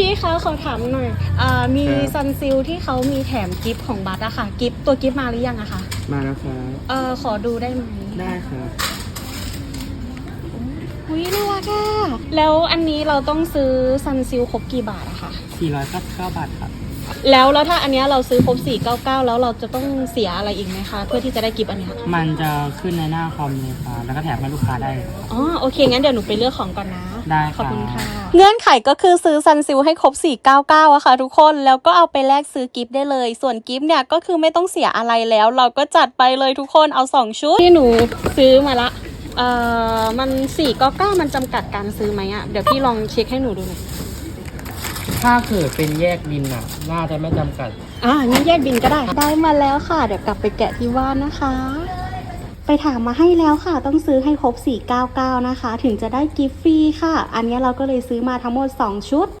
พี่คะขอถามหน่อยอ่ามีครับ ซันซิลที่เขามีแถมกิฟต์ของบัตอะค่ะ กิฟต์ตัวกิฟต์มาหรือยังอะคะมาแล้วครับ เออขอดูได้ไหมได้ครับ อุ้ยน่ารักอะแล้วอันนี้เราต้องซื้อซันซิลครบกี่บาทอะคะ499 บาทครับ แล้วแล้วถ้าอันเนี้ยเราซื้อครบ 499 แล้วเราจะต้องเสียอะไรอีกไหมคะ เพื่อที่จะได้กิฟต์อันเนี้ยมันจะขึ้นในหน้าคอมเลยครับ แล้วก็แถมให้ลูกค้าได้เลยครับอ๋อโอเคงั้นเดี๋ยวหนูไปเลือกของก่อนนะ ได้ครับขอบคุณค่ะ เงื่อนไขก็คือซื้อซันซิลให้ครบ 499อะค่ะทุกคน แล้วก็เอาไปแลกซื้อกิฟต์ได้เลย ส่วนกิฟต์เนี่ยก็คือไม่ต้องเสียอะไรแล้ว เราก็จัดไปเลยทุกคน เอา 2 ชุด ที่หนูซื้อมาละ เอ่อ มัน499มันจำกัดการซื้อไหมอะเดี๋ยวพี่ลองเช็คให้หนูดูหน่อยถ้าเกิดเป็นแยกบินอะ น่าจะไม่จำกัด อ่างั้นแยกบินก็ได้ ได้มาแล้วค่ะ เดี๋ยวกลับไปแกะที่บ้านนะคะ ไปถามมาให้แล้วค่ะ ต้องซื้อให้ครบ 499 นะคะ ถึงจะได้กิฟต์ฟรีค่ะ อันนี้เราก็เลยซื้อมาทั้งหมด 2 ชุด